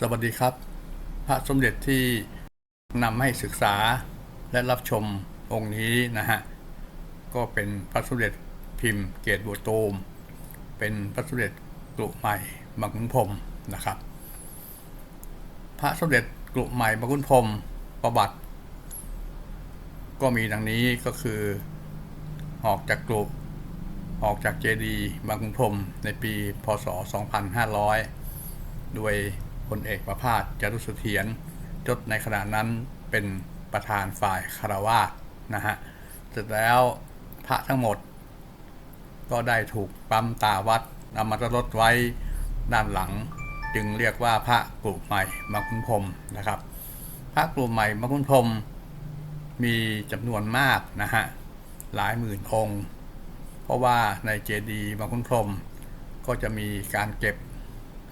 สวัสดีครับ พระสมเด็จที่นำให้ศึกษาและรับชมองค์นี้นะฮะ ก็เป็นพระสมเด็จพิมพ์เกตบัวตูม เป็นพระสมเด็จกรุใหม่บางขุนพรมนะครับ พระสมเด็จกรุใหม่บางขุนพรมประวัติ ก็มีดังนี้ก็คือออกจากกรุออกจากเจดีบางขุนพรมในปีพศ 2500 โดย พลเอกประภาสจารุเสถียรจดในขณะนั้นเป็นประธานฝ่ายคารวาสนะฮะเสร็จแล้วพระทั้งหมด ก็ได้ถูกปั๊มตาวัดนำมาลดไว้ด้านหลัง จึงเรียกว่าพระกลุ่มใหม่มาคุณพรมนะครับ พระกลุ่มใหม่มาคุณพรมมีจำนวนมากนะฮะหลายหมื่นองค์ เพราะว่าในเจดีย์มาคุณพรมก็จะมีการเก็บ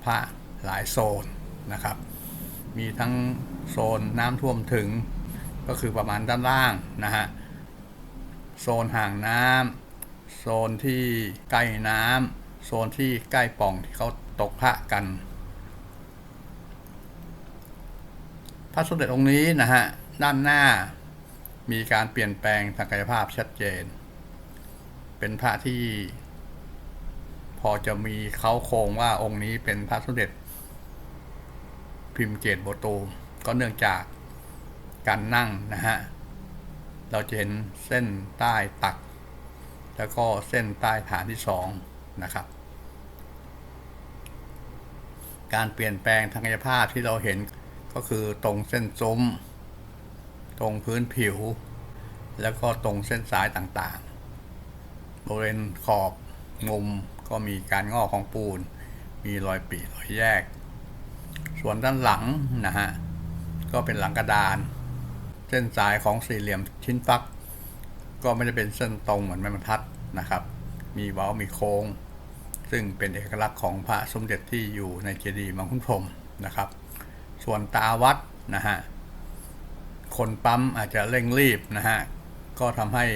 พระหลายโซน นะครับ มีทั้งโซนน้ำท่วมถึงก็คือประมาณด้านล่างนะฮะ โซนห่างน้ำโซนที่ใกล้น้ำโซนที่ใกล้ป่องที่เขาตกพระกัน พระสมเด็จองค์นี้นะฮะ ด้านหน้ามีการเปลี่ยนแปลงทางกายภาพชัดเจน เป็นพระที่ พอจะมีเขาโครงว่าองค์นี้เป็นพระสมเด็จ พิมพ์เกตโบตูมก็เนื่องจากการนั่งนะฮะ เราจะเห็นเส้นใต้ตัก แล้วก็เส้นใต้ฐานที่สองนะครับ การเปลี่ยนแปลงทางกายภาพที่เราเห็นก็คือตรงเส้นซุ้ม ตรงพื้นผิว แล้วก็ตรงเส้นสายต่างๆ บริเวณขอบมุมก็มีการงอกของปูน มีรอยปีรอยแยก ส่วนด้านหลังนะฮะก็เป็นหลังกระดาน เส้นสายของสี่เหลี่ยมชิ้นฟัก ก็ไม่ได้เป็นเส้นตรงเหมือนไม้บรรทัดนะครับ มีเว้ามีโค้ง ซึ่งเป็นเอกลักษณ์ของพระสมเด็จที่อยู่ในเจดีย์มังคุดพรมนะครับ ส่วนตาวัดนะฮะคนปั๊มอาจจะเร่งรีบนะฮะก็ทำให้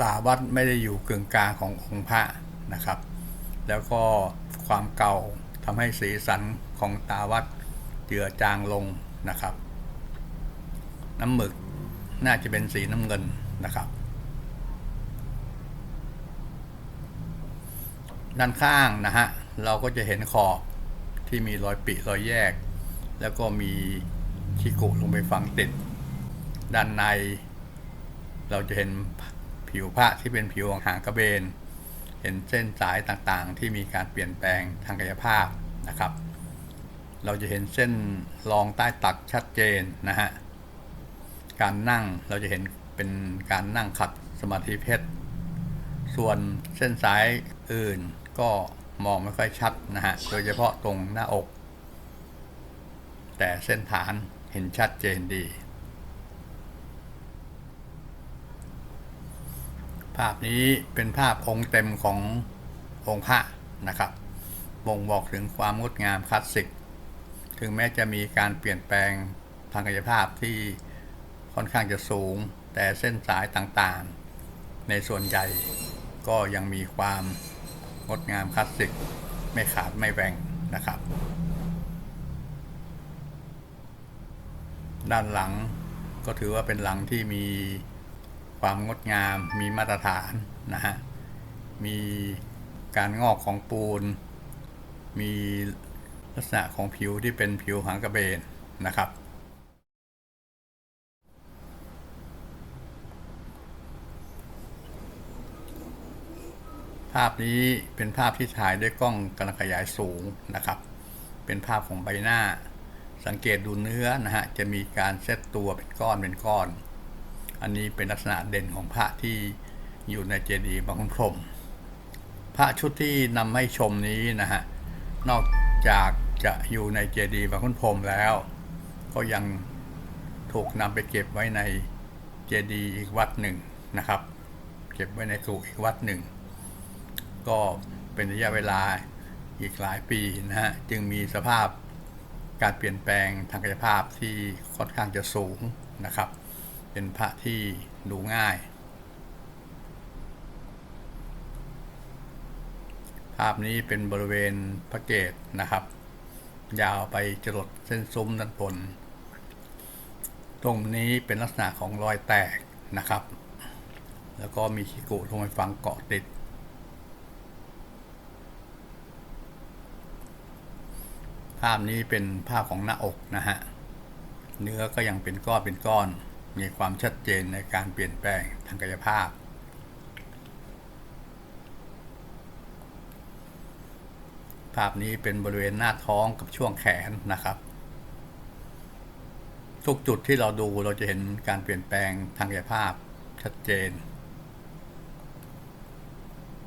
ตาวัดไม่ได้อยู่กึ่งกลางขององค์พระนะครับ แล้วก็ความเก่า ทำให้สีสันของตาวัดเจือจางลงนะครับ น้ำหมึกน่าจะเป็นสีน้ำเงินนะครับ ด้านข้างนะฮะเราก็จะเห็นขอบที่มีรอยปิรอยแยก แล้วก็มีชิกุลงไปฝังติด ด้านใน เราจะเห็นผิวพระที่เป็นผิวหางกระเบน เห็นเส้นสายต่างๆ ที่มีการเปลี่ยนแปลงทางกายภาพนะครับ เราจะเห็นเส้นรองใต้ตักชัดเจนนะฮะ การนั่งเราจะเห็นเป็นการนั่งขัดสมาธิเพชร ส่วนเส้นสายอื่นก็มองไม่ค่อยชัดนะฮะ โดยเฉพาะตรงหน้าอก แต่เส้นฐานเห็นชัดเจนดี ภาพนี้เป็นภาพองค์เต็มขององค์พระนะครับ บ่งบอกถึงความงดงามคลาสสิก ถึงแม้จะมีการเปลี่ยนแปลงทางกายภาพที่ค่อนข้างจะสูง แต่เส้นสายต่างๆ ในส่วนใหญ่ก็ยังมีความงดงามคลาสสิก ไม่ขาดไม่แหว่งนะครับ ด้านหลังก็ถือว่าเป็นหลังที่มี ความงดงาม มีมาตรฐานนะฮะ มีการงอกของปูน มีลักษณะของผิวที่เป็นผิวหางกระเบนนะครับ ภาพนี้เป็นภาพที่ถ่ายด้วยกล้องกำลังขยายสูงนะครับ เป็นภาพของใบหน้า สังเกตดูเนื้อนะฮะ จะมีการเซตตัวเป็นก้อนเป็นก้อนอน อันนี้เป็นลักษณะเด่นของพระที่อยู่ในเจดีย์บางขุนพรมพระชุดที่นำให้ชมนี้นะฮะนอกจากจะอยู่ในเจดีย์บางขุนพรมแล้ว ก็ยังถูกนำไปเก็บไว้ในเจดีย์อีกวัดหนึ่งนะครับ เก็บไว้ในกรุอีกวัดหนึ่ง ก็เป็นระยะเวลาอีกหลายปีนะฮะจึงมีสภาพการเปลี่ยนแปลงทางกายภาพที่ค่อนข้างจะสูงนะครับ เป็นพระที่ดูง่าย ภาพนี้เป็นบริเวณพระเกตนะครับ ยาวไปจรดเส้นซุ้มด้านบน ตรงนี้เป็นลักษณะของรอยแตกนะครับ แล้วก็มีคิกุลงไปฝังเกาะติด ภาพนี้เป็นภาพของหน้าอกนะฮะ เนื้อก็ยังเป็นก้อนเป็นก้อน มีความชัดเจนในการเปลี่ยนแปลงทางกายภาพ ภาพนี้เป็นบริเวณหน้าท้องกับช่วงแขนนะครับ ทุกจุดที่เราดูเราจะเห็นการเปลี่ยนแปลงทางกายภาพชัดเจน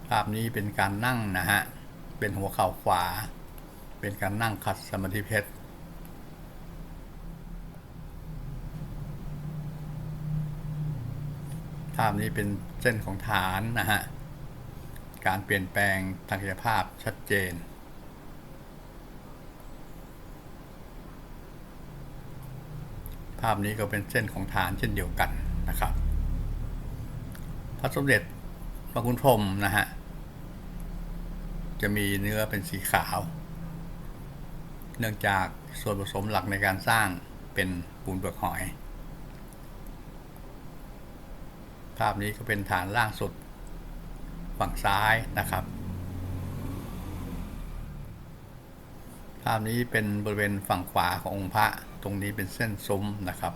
ภาพนี้เป็นการนั่งนะฮะ เป็นหัวเข่าขวา เป็นการนั่งขัดสมาธิเพชร ภาพนี้เป็นเส้นของฐานนะฮะ การเปลี่ยนแปลงทางกายภาพชัดเจน ภาพนี้ก็เป็นเส้นของฐานเช่นเดียวกันนะครับ พระสมเด็จพระคุณพรมนะฮะ จะมีเนื้อเป็นสีขาว เนื่องจากส่วนผสมหลักในการสร้างเป็นปูนเปลือกหอย ภาพนี้ก็เป็นฐานล่างสุดฝั่งซ้ายนะครับ ภาพนี้เป็นบริเวณฝั่งขวาขององค์พระ ตรงนี้เป็นเส้นซุ้มนะครับ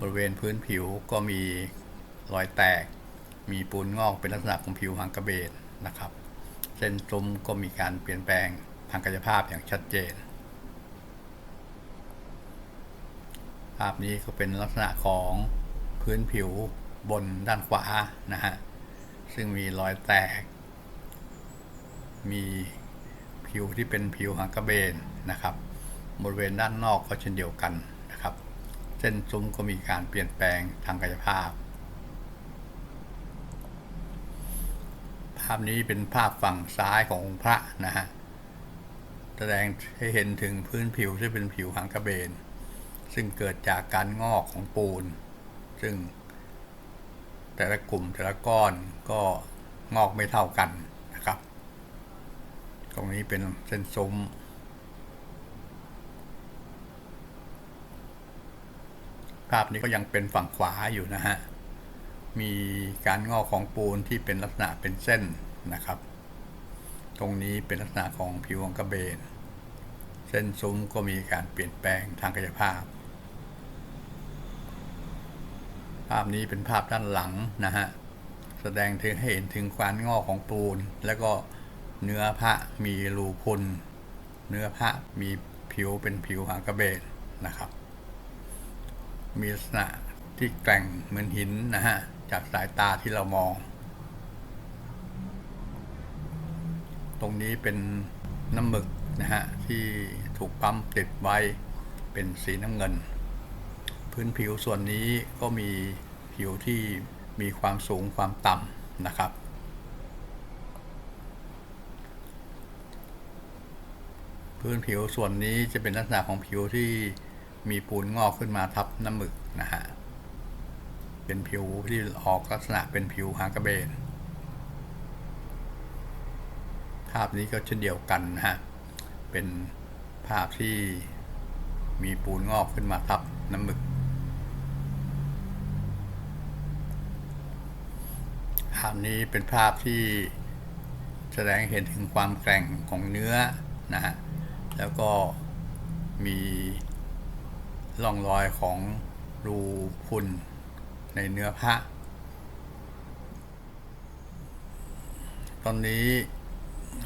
บริเวณพื้นผิวก็มีรอยแตก มีปูนงอกเป็นลักษณะของผิวหางกระเบนนะครับ เส้นซุ้มก็มีการเปลี่ยนแปลงทางกายภาพอย่างชัดเจน ภาพนี้ก็เป็นลักษณะของพื้นผิว บนด้านขวานะฮะ ซึ่งมีรอยแตก มีผิวที่เป็นผิวหางกระเบนนะครับ บริเวณด้านนอกก็เช่นเดียวกันนะครับ เส้นซุ้มก็มีการเปลี่ยนแปลงทางกายภาพ ภาพนี้เป็นภาพฝั่งซ้ายขององค์พระนะฮะ แสดงให้เห็นถึงพื้นผิวที่เป็นผิวหางกระเบน ซึ่งเกิดจากการงอกของปูน ซึ่ง แต่ละกลุ่มแต่ละก้อนก็งอกไม่เท่ากันนะครับ ตรงนี้เป็นเส้นซุ้มภาพนี้ก็ยังเป็นฝั่งขวาอยู่นะฮะ มีการงอกของปูนที่เป็นลักษณะเป็นเส้นนะครับ ตรงนี้เป็นลักษณะของผิวของกระเบน เส้นซุ้มก็มีการเปลี่ยนแปลงทางกายภาพ ภาพนี้เป็นภาพด้านหลังนะฮะ แสดงถึงให้เห็นถึงความงอกของปูน แล้วก็เนื้อพระมีรูพุนเนื้อพระมีผิวเป็นผิวหางกระเบนนะครับ มีลักษณะที่แกร่งเหมือนหินนะฮะ จากสายตาที่เรามอง ตรงนี้เป็นน้ำหมึกนะฮะ ที่ถูกปั๊มติดไว้เป็นสีน้ำเงิน พื้นผิวส่วนนี้ก็มีผิวที่มีความสูงความต่ำนะครับ พื้นผิวส่วนนี้จะเป็นลักษณะของผิวที่มีปูนงอกขึ้นมาทับน้ำหมึกนะฮะเป็นผิวที่ออกลักษณะเป็นผิวหางกระเบน ภาพนี้ก็เช่นเดียวกันนะฮะ เป็นภาพที่มีปูนงอกขึ้นมาทับน้ำหมึก ภาพนี้เป็นภาพที่แสดงเห็นถึงความแกร่งของเนื้อนะฮะแล้วก็มีร่องรอยของรูพุนในเนื้อพระตอนนี้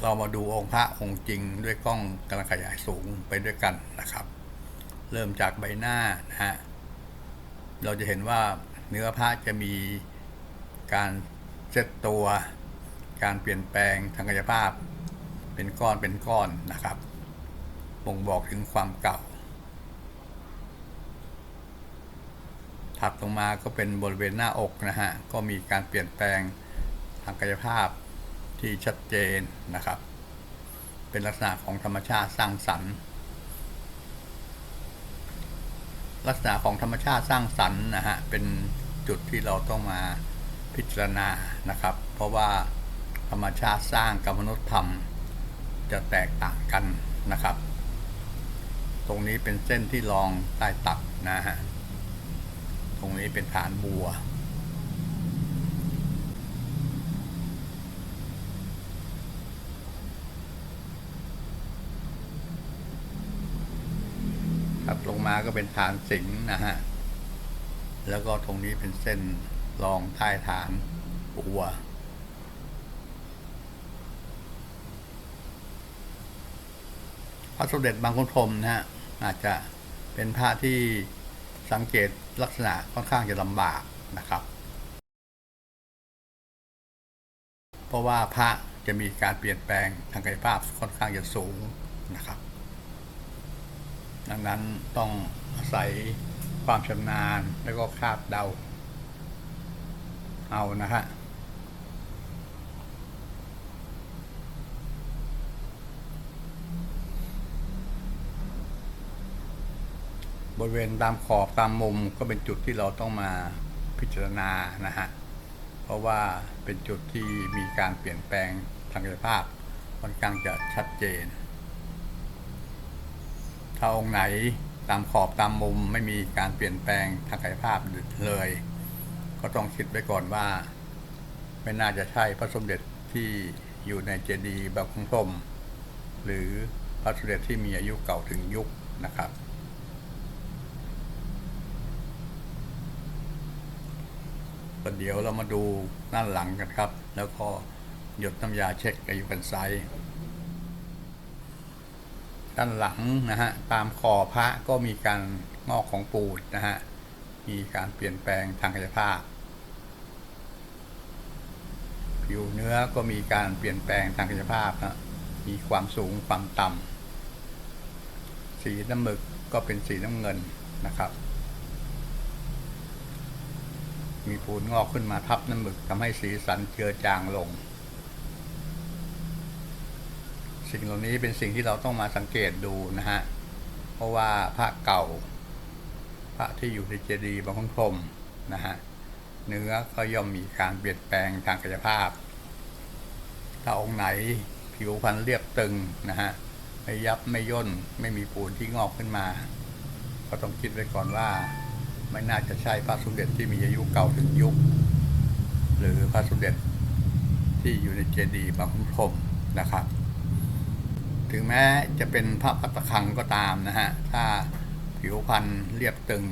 เรามาดูองค์พระองค์จริงด้วยกล้องกำลังขยายสูงไปด้วยกันนะครับ เริ่มจากใบหน้านะฮะเราจะเห็นว่าเนื้อพระจะมีการ เซตตัว การเปลี่ยนแปลงทางกายภาพ เป็นก้อนเป็นก้อนนะครับบ่งบอกถึงความเก่า ถัดลงมาก็เป็นบริเวณหน้าอกนะฮะ ก็มีการเปลี่ยนแปลงทางกายภาพที่ชัดเจนนะครับ เป็นลักษณะของธรรมชาติสร้างสรรค์ ลักษณะของธรรมชาติสร้างสรรค์นะฮะ เป็นจุดที่เราต้องมา พิจารณานะครับ เพราะว่าธรรมชาติสร้างกับมนุษย์ทำจะแตกต่างกันนะครับ ตรงนี้เป็นเส้นที่รองใต้ตับนะฮะตรงนี้เป็นฐานบัวครับลงมาก็เป็นฐานสิงห์นะฮะ แล้วก็ตรงนี้เป็นเส้น รองใต้ฐานบัว พระสมเด็จบางขุนพรมนะฮะอาจจะเป็นพระที่สังเกตลักษณะค่อนข้างจะลำบากนะครับ เพราะว่าพระจะมีการเปลี่ยนแปลงทางกายภาพค่อนข้างจะสูงนะครับ ดังนั้นต้องอาศัยความชำนาญแล้วก็คาดเดา เอานะฮะบริเวณตามขอบตามมุมก็เป็นจุดที่เราต้องมาพิจารณานะฮะ เพราะว่าเป็นจุดที่มีการเปลี่ยนแปลงทางกายภาพค่อนข้างจะชัดเจน ถ้าองค์ไหนตามขอบตามมุมไม่มีการเปลี่ยนแปลงทางกายภาพเลย ก็ต้องคิดไว้ก่อนว่า ไม่น่าจะใช่พระสมเด็จที่อยู่ในเจดีย์แบบของพรมหรือพระสมเด็จที่มีอายุเก่าถึงยุคนะครับ ประเดี๋ยวเรามาดูด้านหลังกันครับ แล้วก็หยดน้ำยาเช็คอายุกันไซด้านหลังนะฮะตามคอพระก็มีการงอกของปูดนะฮะมีการเปลี่ยนแปลงทางกายภาพ ผิวเนื้อก็มีการเปลี่ยนแปลงทางกายภาพนะมีความสูงความต่ำสีน้ำหมึกก็เป็นสีน้ำเงินนะครับ มีปูนงอกขึ้นมาทับน้ำหมึกทำให้สีสันเจือจางลง สิ่งเหล่านี้เป็นสิ่งที่เราต้องมาสังเกตดูนะฮะ เพราะว่าพระเก่า พระที่อยู่ในเจดีย์บางคนพรมนะฮะ เนื้อก็ย่อมมีการเปลี่ยนแปลงทางกายภาพ ถ้าองค์ไหนผิวพรรณเรียบตึงนะฮะไม่ยับไม่ย่นไม่มีปูนที่งอกขึ้นมา ก็ต้องคิดไว้ก่อนว่า ไม่น่าจะใช่พระสมเด็จที่มีอายุเก่าถึงยุค หรือพระสมเด็จที่อยู่ในเจดีย์บางขุนพรมนะครับ ถึงแม้จะเป็นพระพัตตคังก็ตามนะฮะถ้าผิวพรรณเรียบตึง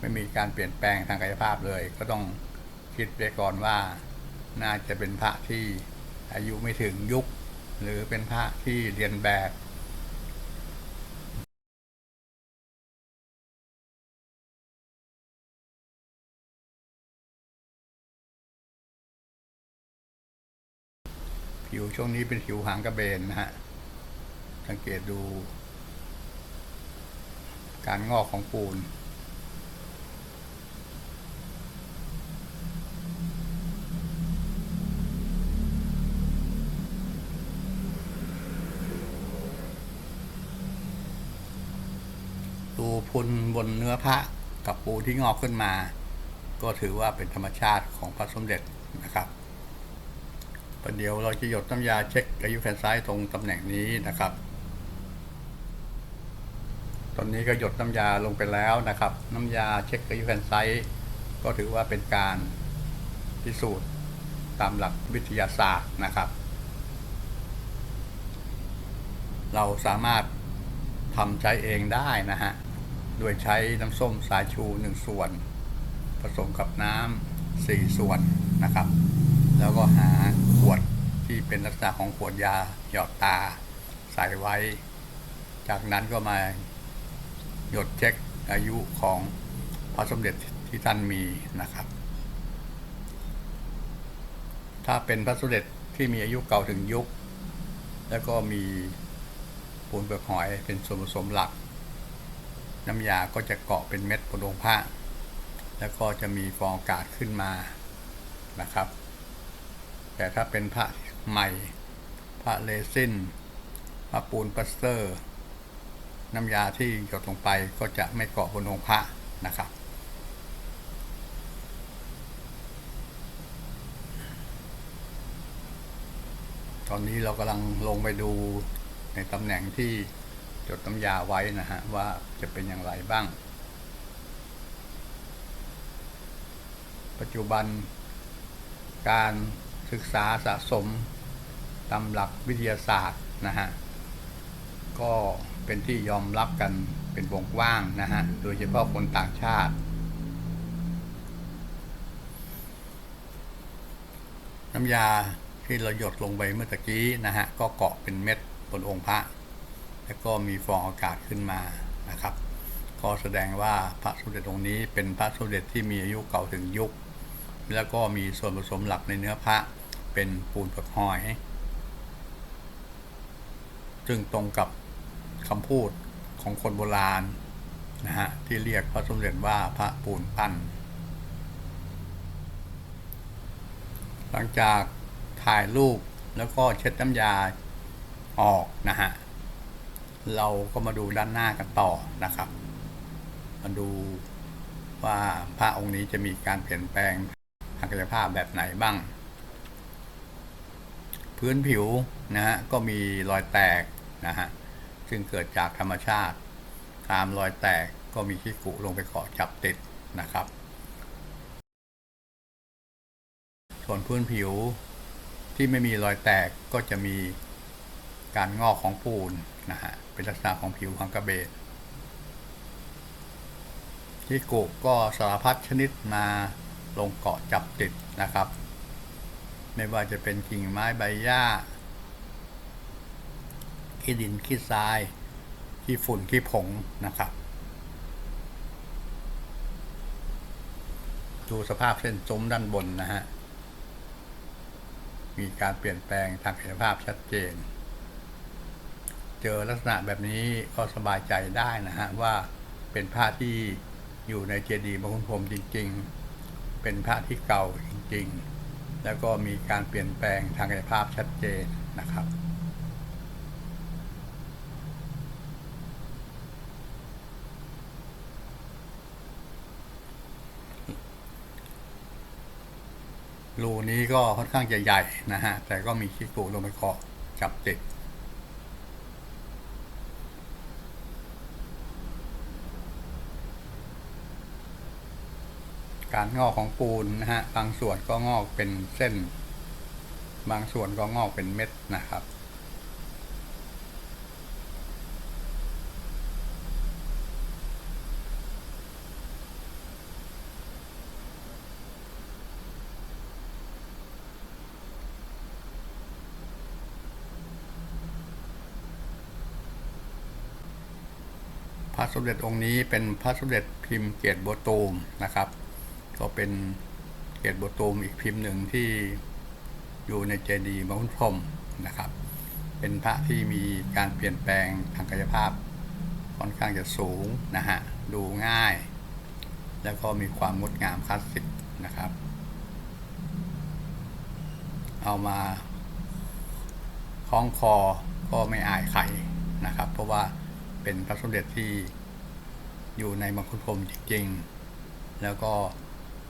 ไม่มีการเปลี่ยนแปลงทางกายภาพเลย ก็ต้องคิดไปก่อนว่า น่าจะเป็นพระที่อายุไม่ถึงยุค หรือเป็นพระที่เรียนแบบผิวช่วงนี้เป็นผิวหางกระเบนนะฮะ สังเกตดู การงอกของปูน ดู พุนบนเนื้อพระกับปูที่งอกขึ้นมา ก็ถือว่าเป็นธรรมชาติของพระสมเด็จนะครับประเดี๋ยวเราจะหยดน้ำยาเช็คอายุแขนซ้ายตรงตำแหน่งนี้นะครับ ตอนนี้ก็หยดน้ำยาลงไปแล้วนะครับ น้ำยาเช็คอายุแขนซ้ายก็ถือว่าเป็นการพิสูจน์ตามหลักวิทยาศาสตร์นะครับ เราสามารถทำใช้เองได้นะฮะ โดยใช้น้ำส้มสายชูหนึ่งส่วน ผสมกับน้ำสี่ส่วนนะครับ แล้วก็หาขวดที่เป็นลักษณะของขวดยาหยอดตาใส่ไว้ จากนั้นก็มาหยดเช็คอายุของพระสมเด็จที่ท่านมีนะครับ ถ้าเป็นพระสมเด็จที่มีอายุเก่าถึงยุค แล้วก็มีปูนเปลือกหอยเป็นส่วนผสมหลัก น้ำยาก็จะเกาะเป็นเม็ดบนองค์พระแล้วก็จะมีฟองอากาศขึ้นมานะครับ แต่ถ้าเป็นพระใหม่พระเลซินพระปูนปลัสเตอร์ น้ำยาที่หยดลงไปก็จะไม่เกาะบนองค์พระนะครับตอนนี้เรากำลังลงไปดูในตำแหน่งที่ จดน้ำยาไว้นะฮะ ว่าจะเป็นอย่างไรบ้าง ปัจจุบัน การศึกษาสะสมตามหลักวิทยาศาสตร์นะฮะ ก็เป็นที่ยอมรับกันเป็นวงกว้างนะฮะ โดยเฉพาะคนต่างชาติ น้ำยาที่เราหยดลงไปเมื่อกี้นะฮะ ก็เกาะเป็นเม็ดบนองค์พระ แล้วก็มีฟองอากาศขึ้นมานะครับ ก็แสดงว่าพระสมเด็จองค์นี้เป็นพระสมเด็จที่มีอายุเก่าถึงยุค แล้วก็มีส่วนผสมหลักในเนื้อพระเป็นปูนเปลือกหอยซึ่งตรงกับคำพูดของคนโบราณนะฮะที่เรียกพระสมเด็จว่าพระปูนปั้น หลังจากถ่ายรูปแล้วก็เช็ดน้ำยาออกนะฮะ เราก็มาดูด้านหน้ากันต่อนะครับ มาดูว่าพระองค์นี้จะมีการเปลี่ยนแปลงทางกายภาพแบบไหนบ้าง พื้นผิวนะฮะก็มีรอยแตกนะฮะซึ่งเกิดจากธรรมชาติ ตามรอยแตกก็มีขี้กุลงไปเกาะจับติดนะครับ ส่วนพื้นผิวที่ไม่มีรอยแตกก็จะมีการงอกของปูนนะฮะ เป็นลักษณะของผิวของกระเบนที่กุก็สารพัดชนิดมาลงเกาะจับติดนะครับ ไม่ว่าจะเป็นกิ่งไม้ใบหญ้าขี้ดินขี้ทรายขี้ฝุ่นขี้ผงนะครับ ดูสภาพเส้นจมด้านบนนะฮะ มีการเปลี่ยนแปลงทางกายภาพชัดเจน เจอลักษณะแบบนี้ก็สบายใจได้นะฮะว่าเป็นผ้าที่อยู่ในเจดีย์บางคุณพรมจริง ๆ เป็นผ้าที่เก่าจริง ๆ แล้วก็มีการเปลี่ยนแปลงทางกายภาพชัดเจนนะครับรูนี้ก็ค่อนข้างจะใหญ่นะฮะ แต่ก็มีขี้กุลงไปเกาะจับติด การงอกของปูนนะฮะบางส่วนก็งอกเป็นเส้น บางส่วนก็งอกเป็นเม็ดนะครับพระสมเด็จองค์นี้เป็นพระสมเด็จพิมพ์เกียรติบัวตูมนะครับ ก็เป็นเกียรติบัวตูมอีกพิมพ์หนึ่งที่อยู่ในเจดีย์พระคุพรมนะครับ เป็นพระที่มีการเปลี่ยนแปลงทางกายภาพค่อนข้างจะสูงนะฮะดูง่าย แล้วก็มีความงดงามคลาสสิกนะครับ เอามาคล้องคอก็ไม่อายใครนะครับ เพราะว่าเป็นพระสมเด็จที่อยู่ในมังคุดพรมจริงๆ แล้วก็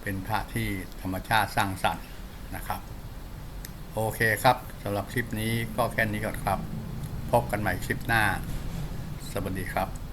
เป็นพระที่ธรรมชาติสร้างสรรค์นะครับ โอเคครับสำหรับคลิปนี้ก็แค่นี้ก่อนครับ พบกันใหม่คลิปหน้า สวัสดีครับ